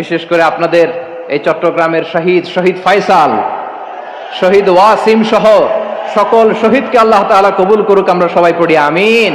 বিশেষ করে আপনাদের এই চট্টগ্রামের শহীদ শহীদ ফাইসাল, শহীদ ওয়াসিম সহ সকল শহীদকে আল্লাহ তালা কবুল করুক, আমরা সবাই পড়ি, আমিন।